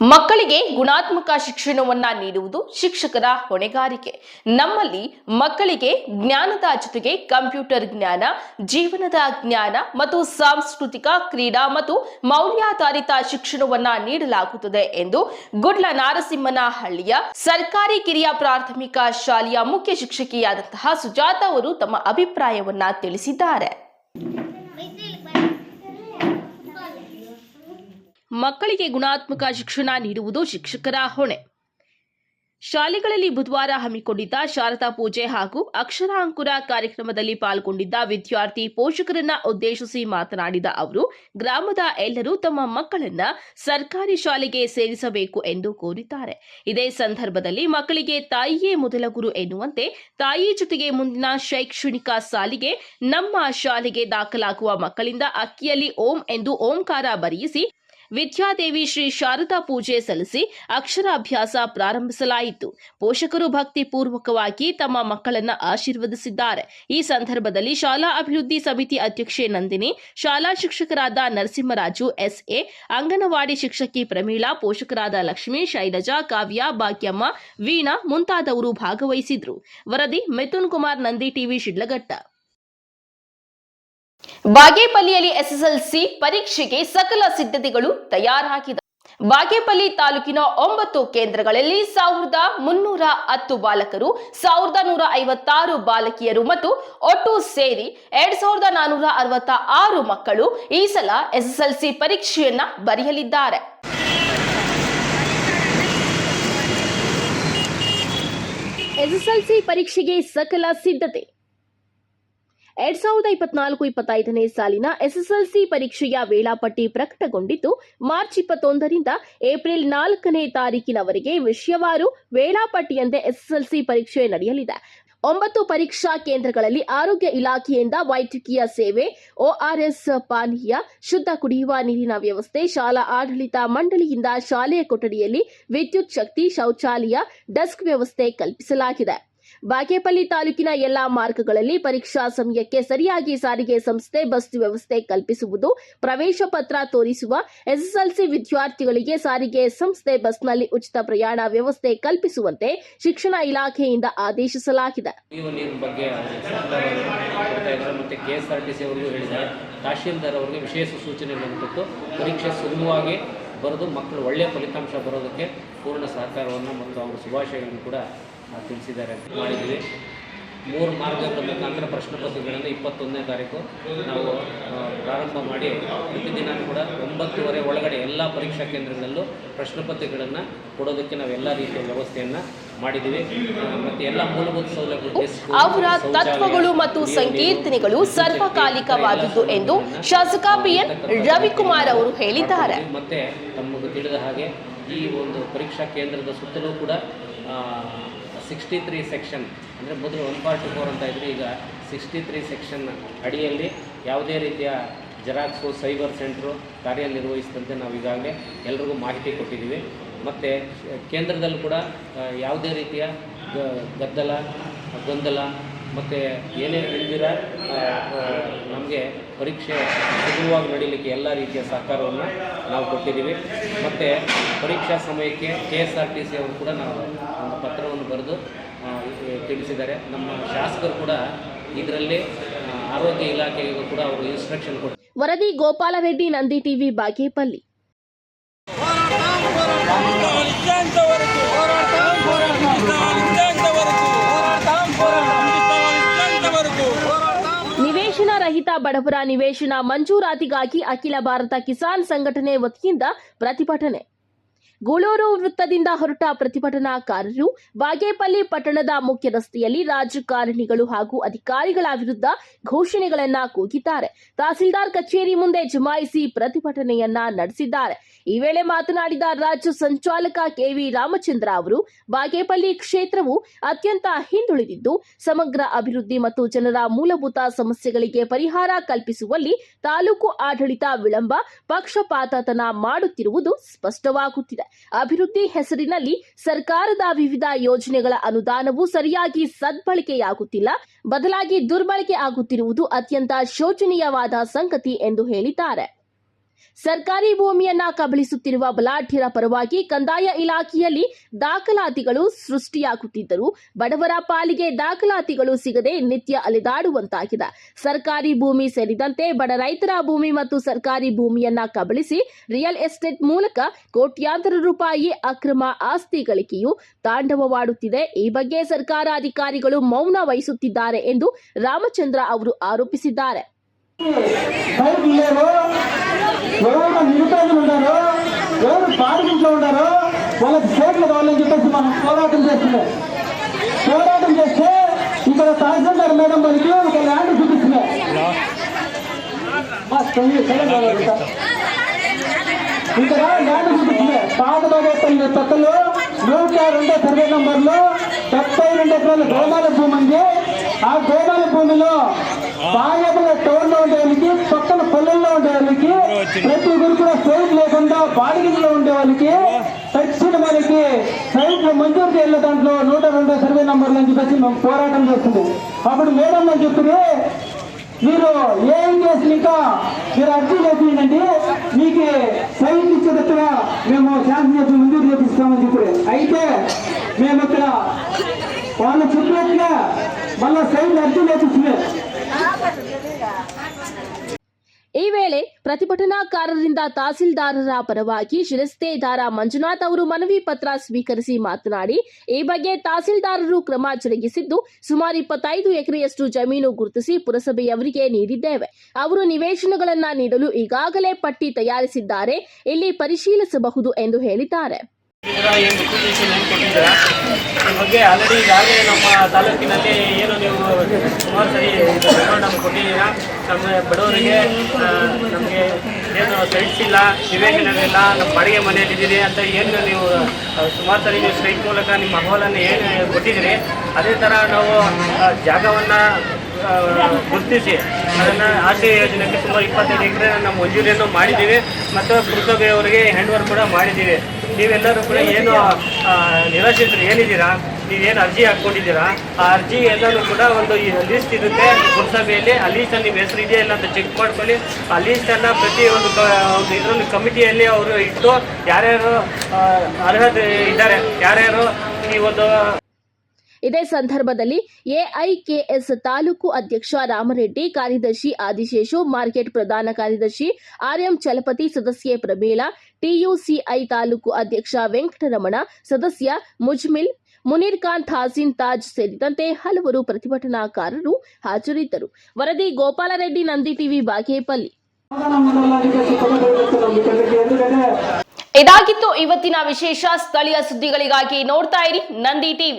ಮಕ್ಕಳಿಗೆ ಗುಣಾತ್ಮಕ ಶಿಕ್ಷಣವನ್ನ ನೀಡುವುದು ಶಿಕ್ಷಕರ ಹೊಣೆಗಾರಿಕೆ. ನಮ್ಮಲ್ಲಿ ಮಕ್ಕಳಿಗೆ ಜ್ಞಾನದ ಜೊತೆಗೆ ಕಂಪ್ಯೂಟರ್ ಜ್ಞಾನ, ಜೀವನದ ಜ್ಞಾನ ಮತ್ತು ಸಾಂಸ್ಕೃತಿಕ ಕ್ರೀಡಾ ಮತ್ತು ಮೌಲ್ಯಾಧಾರಿತ ಶಿಕ್ಷಣವನ್ನ ನೀಡಲಾಗುತ್ತದೆ ಎಂದು ಗುಡ್ಲ ನಾರಸಿಂಹನಹಳ್ಳಿಯ ಸರ್ಕಾರಿ ಕಿರಿಯ ಪ್ರಾಥಮಿಕ ಶಾಲೆಯ ಮುಖ್ಯ ಶಿಕ್ಷಕಿಯಾದಂತಹ ಸುಜಾತ ಅವರು ತಮ್ಮ ಅಭಿಪ್ರಾಯವನ್ನ ತಿಳಿಸಿದ್ದಾರೆ. ಮಕ್ಕಳಿಗೆ ಗುಣಾತ್ಮಕ ಶಿಕ್ಷಣ ನೀಡುವುದು ಶಿಕ್ಷಕರ ಹೊಣೆ. ಶಾಲೆಗಳಲ್ಲಿ ಬುಧವಾರ ಹಮ್ಮಿಕೊಂಡಿದ್ದ ಶಾರದಾ ಪೂಜೆ ಹಾಗೂ ಅಕ್ಷರಾಂಕುರ ಕಾರ್ಯಕ್ರಮದಲ್ಲಿ ಪಾಲ್ಗೊಂಡಿದ್ದ ವಿದ್ಯಾರ್ಥಿ ಪೋಷಕರನ್ನ ಉದ್ದೇಶಿಸಿ ಮಾತನಾಡಿದ ಅವರು, ಗ್ರಾಮದ ಎಲ್ಲರೂ ತಮ್ಮ ಮಕ್ಕಳನ್ನ ಸರ್ಕಾರಿ ಶಾಲೆಗೆ ಸೇರಿಸಬೇಕು ಎಂದು ಕೋರಿದ್ದಾರೆ. ಇದೇ ಸಂದರ್ಭದಲ್ಲಿ ಮಕ್ಕಳಿಗೆ ತಾಯಿಯೇ ಮೊದಲ ಗುರು ಎನ್ನುವಂತೆ ತಾಯಿ ಜೊತೆಗೆ ಮುಂದಿನ ಶೈಕ್ಷಣಿಕ ಸಾಲಿಗೆ ನಮ್ಮ ಶಾಲೆಗೆ ದಾಖಲಾಗುವ ಮಕ್ಕಳಿಂದ ಅಕ್ಕಿಯಲ್ಲಿ ಓಂ ಎಂದು ಓಂಕಾರ ಬರೆಯಿಸಿ ವಿದ್ಯಾದೇವಿ ಶ್ರೀ ಶಾರದಾ ಪೂಜೆ ಸಲ್ಲಿಸಿ ಅಕ್ಷರಾಭ್ಯಾಸ ಪ್ರಾರಂಭಿಸಲಾಯಿತು. ಪೋಷಕರು ಭಕ್ತಿ ಪೂರ್ವಕವಾಗಿ ತಮ್ಮ ಮಕ್ಕಳನ್ನ ಆಶೀರ್ವದಿಸಿದ್ದಾರೆ. ಈ ಸಂದರ್ಭದಲ್ಲಿ ಶಾಲಾ ಅಭಿವೃದ್ಧಿ ಸಮಿತಿ ಅಧ್ಯಕ್ಷೆ ನಂದಿನಿ, ಶಾಲಾ ಶಿಕ್ಷಕರಾದ ನರಸಿಂಹರಾಜು ಎಸ್ಎ, ಅಂಗನವಾಡಿ ಶಿಕ್ಷಕಿ ಪ್ರಮೀಳಾ, ಪೋಷಕರಾದ ಲಕ್ಷ್ಮೀ, ಶೈಲಜಾ, ಕಾವ್ಯ, ಭಾಗ್ಯಮ್ಮ, ವೀಣಾ ಮುಂತಾದವರು ಭಾಗವಹಿಸಿದ್ರು. ವರದಿ ಮಿಥುನ್ ಕುಮಾರ್ ನಂದಿ ಟಿವಿ ಶಿಡ್ಲಘಟ್ಟ. ಬಾಗೇಪಲ್ಲಿಯಲ್ಲಿ ಎಸ್ಎಸ್ಎಲ್ಸಿ ಪರೀಕ್ಷೆಗೆ ಸಕಲ ಸಿದ್ಧತೆಗಳು ತಯಾರಾಗಿದೆ. ಬಾಗೇಪಲ್ಲಿ ತಾಲೂಕಿನ ಒಂಬತ್ತು ಕೇಂದ್ರಗಳಲ್ಲಿ ಸಾವಿರದ ಮುನ್ನೂರ ಹತ್ತು ಬಾಲಕರು, ಸಾವಿರದ ನೂರ ಐವತ್ತಾರು ಬಾಲಕಿಯರು ಮತ್ತು ಒಟ್ಟು ಸೇರಿ ಎರಡ್ ಸಾವಿರದ ನಾನೂರ ಅರವತ್ತ ಆರು ಮಕ್ಕಳು ಈ ಸಲ ಎಸ್ಎಸ್ಎಲ್ಸಿ ಪರೀಕ್ಷೆಯನ್ನ ಬರೆಯಲಿದ್ದಾರೆ. ಎಸ್ಎಸ್ಎಲ್ಸಿ ಪರೀಕ್ಷೆಗೆ ಸಕಲ ಸಿದ್ಧತೆ ಎರಡ್ ಸಾವಿರದ ಇಪ್ಪತ್ನಾಲ್ಕು, ಇಪ್ಪತ್ತೈದನೇ ಸಾಲಿನ ಎಸ್ಎಸ್ಎಲ್ಸಿ ಪರೀಕ್ಷೆಯ ವೇಳಾಪಟ್ಟಿ ಪ್ರಕಟಗೊಂಡಿದ್ದು, ಮಾರ್ಚ್ ಇಪ್ಪತ್ತೊಂದರಿಂದ ಏಪ್ರಿಲ್ ನಾಲ್ಕನೇ ತಾರೀಕಿನವರೆಗೆ ವಿಷಯವಾರು ವೇಳಾಪಟ್ಟಿಯಂತೆ ಎಸ್ಎಸ್ಎಲ್ಸಿ ಪರೀಕ್ಷೆ ನಡೆಯಲಿದೆ. ಒಂಬತ್ತು ಪರೀಕ್ಷಾ ಕೇಂದ್ರಗಳಲ್ಲಿ ಆರೋಗ್ಯ ಇಲಾಖೆಯಿಂದ ವೈದ್ಯಕೀಯ ಸೇವೆ ಒಆರ್ಎಸ್ ಪಾನೀಯ, ಶುದ್ಧ ಕುಡಿಯುವ ನೀರಿನ ವ್ಯವಸ್ಥೆ, ಶಾಲಾ ಆಡಳಿತ ಮಂಡಳಿಯಿಂದ ಶಾಲೆಯ ಕೊಠಡಿಯಲ್ಲಿ ವಿದ್ಯುತ್ ಶಕ್ತಿ ಶೌಚಾಲಯ, ಡೆಸ್ಕ್ ವ್ಯವಸ್ಥೆ ಕಲ್ಪಿಸಲಾಗಿದೆ. ಬಾಗೇಪಲ್ಲಿ ತಾಲೂಕಿನ ಎಲ್ಲಾ ಮಾರ್ಗಗಳಲ್ಲಿ ಪರೀಕ್ಷಾ ಸಮಯಕ್ಕೆ ಸರಿಯಾಗಿ ಸಾರಿಗೆ ಸಂಸ್ಥೆ, ಬಸ್ ವ್ಯವಸ್ಥೆ ಕಲ್ಪಿಸುವುದು, ಪ್ರವೇಶ ಪತ್ರ ತೋರಿಸುವ, ಎಸ್ಎಸ್ಎಲ್ಸಿ ವಿದ್ಯಾರ್ಥಿಗಳಿಗೆ ಸಾರಿಗೆ ಸಂಸ್ಥೆ, ಬಸ್ನಲ್ಲಿ ಉಚಿತ ಪ್ರಯಾಣ ವ್ಯವಸ್ಥೆ ಕಲ್ಪಿಸುವಂತೆ ಶಿಕ್ಷಣ ಇಲಾಖೆಯಿಂದ ಆದೇಶಿಸಲಾಗಿದೆ. ತಹಶೀಲ್ದಾರ್ ಅವರಿಗೆ ವಿಶೇಷ ಸೂಚನೆ ಕೊಟ್ಟು ಪರೀಕ್ಷೆ ಸುಗಮವಾಗಿ ಬರೆದು ಮಕ್ಕಳು ಒಳ್ಳೆಯ ಫಲಿತಾಂಶ ಬರೋದಕ್ಕೆ ಪೂರ್ಣ ಸಹಕಾರವನ್ನು ಮತ್ತು ಅವರ ಶುಭಾಶಯಗಳನ್ನು ಕೂಡ ತಿಳಿಸಿದ್ದಾರೆ ಅಂತ ಮಾಡಿದ್ವಿ ಮೂರು ಮಾರ್ಗಗಳ ಮುಖಾಂತರ ಪ್ರಶ್ನೆ ಪತ್ರಿಕೆಗಳನ್ನು ಇಪ್ಪತ್ತೊಂದನೇ ತಾರೀಕು ನಾವು ಪ್ರಾರಂಭ ಮಾಡಿ ಪ್ರತಿದಿನ ಕೂಡ ಒಂಬತ್ತುವರೆ ಒಳಗಡೆ ಎಲ್ಲ ಪರೀಕ್ಷಾ ಕೇಂದ್ರಗಳಲ್ಲೂ ಪ್ರಶ್ನೆ ಪತ್ರಿಕೆಗಳನ್ನು ಕೊಡೋದಕ್ಕೆ ನಾವು ಎಲ್ಲ ರೀತಿಯ ವ್ಯವಸ್ಥೆಯನ್ನು ಮಾಡಿದ್ದೀವಿ. ಮತ್ತು ಎಲ್ಲ ಮೂಲಭೂತ ಸೌಲಭ್ಯ desk, ಅವರ ತತ್ವಗಳು ಮತ್ತು ಸಂಕೀರ್ತನೆಗಳು ವಿದ್ಯುತ್ ಶಕ್ತಿ ಸರ್ವಕಾಲಿಕವಾದುದು ಎಲ್ಲ ಎಂದು ಶಾಸಕ ಪಿ ಎನ್ ರವಿಕುಮಾರ್ ಅವರು ಹೇಳಿದ್ದಾರೆ. ಮತ್ತೆ ತಮಗೆ ತಿಳಿದ ಹಾಗೆ ಈ ಒಂದು ಪರೀಕ್ಷಾ ಕೇಂದ್ರದ ಸುತ್ತಲೂ ಕೂಡ ಸಿಕ್ಸ್ಟಿ ತ್ರೀ ಸೆಕ್ಷನ್ ಅಂದರೆ ಮೊದಲು ಒನ್ ಫಾರ್ಟಿ ಫೋರ್ ಅಂತ ಇದ್ರೆ, ಈಗ ಸಿಕ್ಸ್ಟಿ ತ್ರೀ ಸೆಕ್ಷನ್ ಅಡಿಯಲ್ಲಿ ಯಾವುದೇ ರೀತಿಯ ಜೆರಾಕ್ಸು, ಸೈಬರ್ ಸೆಂಟ್ರು ಕಾರ್ಯನಿರ್ವಹಿಸಿದಂತೆ ನಾವು ಈಗಾಗಲೇ ಎಲ್ರಿಗೂ ಮಾಹಿತಿ ಕೊಟ್ಟಿದ್ದೀವಿ. ಮತ್ತು ಕೇಂದ್ರದಲ್ಲೂ ಕೂಡ ಯಾವುದೇ ರೀತಿಯ ಗದ್ದಲ, ಗೊಂದಲ, ಮತ್ತು ಏನೇ ಇಲ್ದಿರ ನಮಗೆ ಪರೀಕ್ಷೆ ಸುಗಮವಾಗಿ ನಡೀಲಿಕ್ಕೆ ಎಲ್ಲ ರೀತಿಯ ಸಹಕಾರವನ್ನು ನಾವು ಕೊಟ್ಟಿದ್ದೀವಿ. ಮತ್ತು ಪರೀಕ್ಷಾ ಸಮಯಕ್ಕೆ K S R T C ಅವರು ಕೂಡ ನಾವು ಪತ್ರವನ್ನು ಬರೆದು ತಿಳಿಸಿದ್ದಾರೆ. ನಮ್ಮ ಶಾಸಕರು ಕೂಡ ಇದರಲ್ಲಿ ಆರೋಗ್ಯ ಇಲಾಖೆಗೂ ಕೂಡ ಅವರು ಇನ್ಸ್ಟ್ರಕ್ಷನ್ ಕೊಟ್ಟರು ವರದಿ ಗೋಪಾಲರೆಡ್ಡಿ ನಂದಿ ಟಿವಿ, ಬಾಗೇಪಲ್ಲಿ. ನಿವೇಶನ ರಹಿತ ಬಡವರ ನಿವೇಶನ ಮಂಜೂರಾತಿಗಾಗಿ ಅಖಿಲ ಭಾರತ ಕಿಸಾನ್ ಸಂಘಟನೆ ವತಿಯಿಂದ ಪ್ರತಿಭಟನೆ. ಗೂಳೂರು ವೃತ್ತದಿಂದ ಹೊರಟ ಪ್ರತಿಭಟನಾಕಾರರು ಬಾಗೇಪಲ್ಲಿ ಪಟ್ಟಣದ ಮುಖ್ಯ ರಸ್ತೆಯಲ್ಲಿ ರಾಜಕಾರಣಿಗಳು ಹಾಗೂ ಅಧಿಕಾರಿಗಳ ವಿರುದ್ಧ ಘೋಷಣೆಗಳನ್ನ ಕೂಗಿದ್ದಾರೆ. ತಹಸೀಲ್ದಾರ್ ಕಚೇರಿ ಮುಂದೆ ಜಮಾಯಿಸಿ ಪ್ರತಿಭಟನೆಯನ್ನ ನಡೆಸಿದ್ದಾರೆ. ಈ ವೇಳೆ ಮಾತನಾಡಿದ ರಾಜ್ಯ ಸಂಚಾಲಕ ಕೆವಿ ರಾಮಚಂದ್ರ ಅವರು, ಬಾಗೇಪಲ್ಲಿ ಕ್ಷೇತ್ರವು ಅತ್ಯಂತ ಹಿಂದುಳಿದಿದ್ದು, ಸಮಗ್ರ ಅಭಿವೃದ್ಧಿ ಮತ್ತು ಜನರ ಮೂಲಭೂತ ಸಮಸ್ಯೆಗಳಿಗೆ ಪರಿಹಾರ ಕಲ್ಪಿಸುವಲ್ಲಿ ತಾಲೂಕು ಆಡಳಿತ ವಿಳಂಬ, ಪಕ್ಷಪಾತತನ ಮಾಡುತ್ತಿರುವುದು ಸ್ಪಷ್ಟವಾಗುತ್ತಿದೆ. ಅಭಿವೃದ್ಧಿ ಹೆಸರಿನಲ್ಲಿ ಸರ್ಕಾರದ ವಿವಿಧ ಯೋಜನೆಗಳ ಅನುದಾನವು ಸರಿಯಾಗಿ ಸದ್ಬಳಕೆಯಾಗುತ್ತಿಲ್ಲ, ಬದಲಾಗಿ ದುರ್ಬಳಕೆ ಆಗುತ್ತಿರುವುದು ಅತ್ಯಂತ ಶೋಚನೀಯವಾದ ಸಂಗತಿ ಎಂದು ಹೇಳಿದ್ದಾರೆ. ಸರ್ಕಾರಿ ಭೂಮಿಯನ್ನ ಕಬಳಿಸುತ್ತಿರುವ ಬಲಾಢ್ಯರ ಪರವಾಗಿ ಕಂದಾಯ ಇಲಾಖೆಯಲ್ಲಿ ದಾಖಲಾತಿಗಳು ಸೃಷ್ಟಿಯಾಗುತ್ತಿದ್ದರೂ ಬಡವರ ಪಾಲಿಗೆ ದಾಖಲಾತಿಗಳು ಸಿಗದೆ ನಿತ್ಯ ಅಲೆದಾಡುವಂತಾಗಿದೆ. ಸರ್ಕಾರಿ ಭೂಮಿ ಸೇರಿದಂತೆ ಬಡ ರೈತರ ಭೂಮಿ ಮತ್ತು ಸರ್ಕಾರಿ ಭೂಮಿಯನ್ನ ಕಬಳಿಸಿ ರಿಯಲ್ ಎಸ್ಟೇಟ್ ಮೂಲಕ ಕೋಟ್ಯಾಂತರ ರೂಪಾಯಿ ಅಕ್ರಮ ಆಸ್ತಿ ಗಳಿಕೆಯು ತಾಂಡವವಾಡುತ್ತಿದೆ. ಈ ಬಗ್ಗೆ ಸರ್ಕಾರ ಅಧಿಕಾರಿಗಳು ಮೌನ ವಹಿಸುತ್ತಿದ್ದಾರೆ ಎಂದು ರಾಮಚಂದ್ರ ಅವರು ಆರೋಪಿಸಿದ್ದಾರೆ. బయటకు లేరు ఎవరైనా నిరుపేదలు ఉన్నారు ఎవరు బాధితులు ఉన్నారు వాళ్ళకి చేతులు కావాలని చెప్పేసి మనం పోరాటం చేస్తున్నాం. పోరాటం చేస్తే ఇక్కడ తహసీల్దార్ మేడం మనకి ఒక ల్యాండ్ చూపిస్తున్నాం. ఇక్కడ ల్యాండ్ చూపిస్తున్నాయి పాత బాగోపల్లి నూట రెండో సర్వే నంబర్లో డెబ్బై రెండు ఎకరాల గోమాల భూమి ఉంది. ఆ గోమాల భూమిలో బాగోపల్లి టౌన్లో పక్కన పల్లెల్లో ఉండేవాళ్ళకి ప్రతి ఒక్కరు కూడా సైట్ లేకుండా బాడిగిల్లో ఉండే వాళ్ళకి తక్షణ మనకి సైట్లు మంజూరు చేయాలి దాంట్లో నూట రెండో సర్వే నంబర్లు అని చెప్పేసి మేము పోరాటం చేస్తుంది. అప్పుడు మేడం అని చెప్తుంది? మీరు ఏం చేసిన ఇంకా మీరు అర్జీ చేసిందండి మీకు సైన్ ఇచ్చేటట్టుగా మేము శాంతి చేసి మంజూరు చేపిస్తామని చెప్పి అయితే మేము ఇక్కడ వాళ్ళు చెప్పినట్టుగా మళ్ళీ సైన్ అర్జీ చేపిస్తున్నాం. ಈ ವೇಳೆ ಪ್ರತಿಭಟನಾಕಾರರಿಂದ ತಹಸೀಲ್ದಾರರ ಪರವಾಗಿ ಶಿರಸ್ತೇದಾರ ಮಂಜುನಾಥ್ ಅವರು ಮನವಿ ಪತ್ರ ಸ್ವೀಕರಿಸಿ ಮಾತನಾಡಿ, ಈ ಬಗ್ಗೆ ತಹಸೀಲ್ದಾರರು ಕ್ರಮ ಜರುಗಿಸಿದ್ದು, ಸುಮಾರು ಇಪ್ಪತ್ತೈದು ಎಕರೆಯಷ್ಟು ಜಮೀನು ಗುರುತಿಸಿ ಪುರಸಭೆಯವರಿಗೆ ನೀಡಿದ್ದೇವೆ. ಅವರು ನಿವೇಶನಗಳನ್ನು ನೀಡಲು ಈಗಾಗಲೇ ಪಟ್ಟಿ ತಯಾರಿಸಿದ್ದಾರೆ. ಇಲ್ಲಿ ಪರಿಶೀಲಿಸಬಹುದು ಎಂದು ಹೇಳಿದ್ದಾರೆ. ಏನು ಕೊಟ್ಟಿದ್ದೀರಾ ಈ ಬಗ್ಗೆ ಆಲ್ರೆಡಿ ಈಗಾಗಲೇ ನಮ್ಮ ತಾಲೂಕಿನಲ್ಲಿ ಏನು ನೀವು ಸುಮಾರು ಸರಿ ನಮ್ಗೆ ಕೊಟ್ಟಿದ್ದೀರಾ? ನಮ್ಮ ಬಡವರಿಗೆ ನಮಗೆ ಏನು ಸೈಟ್ಸ್ ಇಲ್ಲ ನಿವೇಶನಗಳಿಲ್ಲ ನಮ್ಮ ಬಾಡಿಗೆ ಮನೆಯಲ್ಲಿದ್ದೀರಿ ಅಂತ ಏನು ನೀವು ಸುಮಾರು ಸರಿ ನೀವು ಸ್ಟ್ರೈಟ್ ಮೂಲಕ ನಿಮ್ಮ ಅಹವಾಲನ್ನು ಏನು ಕೊಟ್ಟಿದ್ದೀರಿ? ಅದೇ ಥರ ನಾವು ಜಾಗವನ್ನು ಗುರುತಿಸಿ, ಅದನ್ನು ಆಶ್ರಯ ಯೋಜನೆಗೆ ಸುಮಾರು ಇಪ್ಪತ್ತೈದು ಎಕರೆ ನಮ್ಮ ಮಂಜೂರಿಯನ್ನು ಮಾಡಿದ್ದೀವಿ ಮತ್ತು ಪುರಸಭೆಯವರಿಗೆ ಹ್ಯಾಂಡ್ ಓವರ್ ಕೂಡ ಮಾಡಿದ್ದೀವಿ. ನೀವೆಲ್ಲರೂ ಕೂಡ ಏನು ನಿರಾಶಿತರು ಏನಿದ್ದೀರಾ? ನೀವೇನು ಅರ್ಜಿ ಹಾಕ್ಕೊಂಡಿದ್ದೀರಾ? ಆ ಅರ್ಜಿ ಎಲ್ಲನೂ ಕೂಡ ಒಂದು ಲಿಸ್ಟ್ ಇರುತ್ತೆ ಪುರಸಭೆಯಲ್ಲಿ. ಆ ಲೀಸ್ಟಲ್ಲಿ ನಿಮ್ಮ ಹೆಸರು ಇದೆಯಾ ಇಲ್ಲ ಅಂತ ಚೆಕ್ ಮಾಡ್ಕೊಳ್ಳಿ. ಆ ಲೀಸ್ಟನ್ನು ಪ್ರತಿ ಒಂದು ಒಂದು ಇದರಲ್ಲಿ ಕಮಿಟಿಯಲ್ಲಿ ಅವರು ಇಟ್ಟು ಯಾರ್ಯಾರು ಅರ್ಹತೆ ಇದ್ದಾರೆ, ಯಾರ್ಯಾರು ಈ ಒಂದು ಇದೇ ಸಂದರ್ಭದಲ್ಲಿ ಎಐಕೆಎಸ್ ತಾಲೂಕು ಅಧ್ಯಕ್ಷ ರಾಮರೆಡ್ಡಿ, ಕಾರ್ಯದರ್ಶಿ ಆದಿಶೇಷು, ಮಾರ್ಕೆಟ್ ಪ್ರಧಾನ ಕಾರ್ಯದರ್ಶಿ ಆರ್ಎಂ ಚಲಪತಿ ಸದಸ್ಯೆ ಪ್ರಮೀಳಾ ಟಿಯುಸಿಐ ತಾಲೂಕು ಅಧ್ಯಕ್ಷ ವೆಂಕಟರಮಣ, ಸದಸ್ಯ ಮುಜ್ಮಿಲ್, ಮುನೀರ್ ಖಾನ್ ಥಾಸಿನ್ ತಾಜ್ ಸೇರಿದಂತೆ ಹಲವರು ಪ್ರತಿಭಟನಾಕಾರರು ಹಾಜರಿದ್ದರು. ವರದಿ ಗೋಪಾಲರೆಡ್ಡಿ, ನಂದಿ ಟಿವಿ, ಬಾಗೇಪಲ್ಲಿ. ಇದಾಗಿತ್ತು ಇವತ್ತಿನ ವಿಶೇಷ ಸ್ಥಳೀಯ ಸುದ್ದಿಗಳಿಗಾಗಿ ನೋಡ್ತಾ ಇರಿ ನಂದಿ ಟಿವಿ.